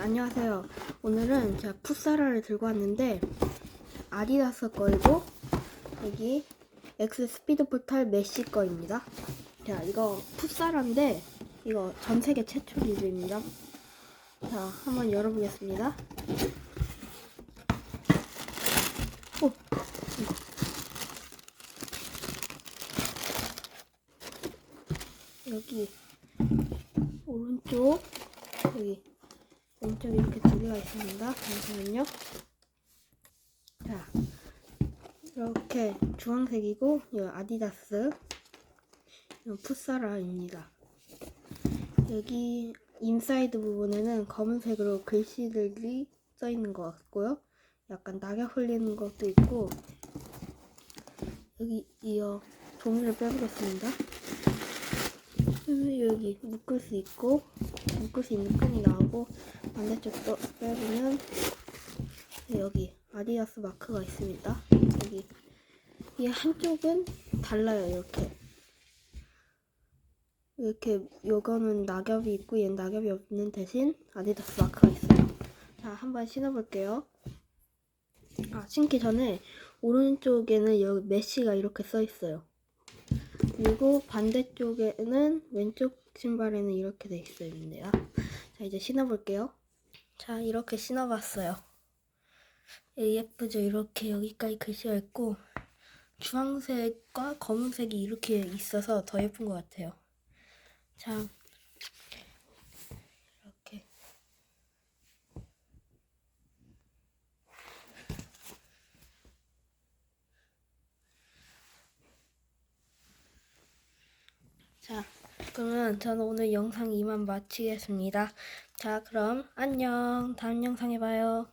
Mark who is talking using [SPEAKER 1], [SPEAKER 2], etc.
[SPEAKER 1] 안녕하세요. 오늘은 제가 풋사라를 들고 왔는데 아디다스 거이고 여기 엑스 스피드 포탈 메시 거입니다. 자, 이거 풋사라인데 이거 전 세계 최초 리뷰입니다. 자, 한번 열어보겠습니다. 오. 여기 오른쪽 여기 왼쪽에 이렇게 두 개가 있습니다. 잠시만요. 자, 이렇게 주황색이고 이 아디다스 이 풋사라입니다. 여기 인사이드 부분에는 검은색으로 글씨들이 써 있는 것 같고요. 약간 낙엽 흘리는 것도 있고 여기 이어 종이를 빼보겠습니다. 음, 여기 묶을 수 있고 묶을 수 있는 끈이 나오고 반대쪽도 빼보면 여기 아디다스 마크가 있습니다. 여기 이 한쪽은 달라요 이렇게 이렇게 요거는 낙엽이 있고 얘는 낙엽이 없는 대신 아디다스 마크가 있어요. 자 한번 신어볼게요. 아 신기 전에 오른쪽에는 여기 메시가 이렇게 써 있어요. 그리고 반대쪽에는 왼쪽 신발에는 이렇게 돼 있어요. 자 이제 신어볼게요. 자 이렇게 신어봤어요. 예, 예쁘죠? 이렇게 여기까지 글씨가 있고 주황색과 검은색이 이렇게 있어서 더 예쁜 것 같아요. 자 자, 그러면 저는 오늘 영상 이만 마치겠습니다. 자, 그럼 안녕. 다음 영상에 봐요.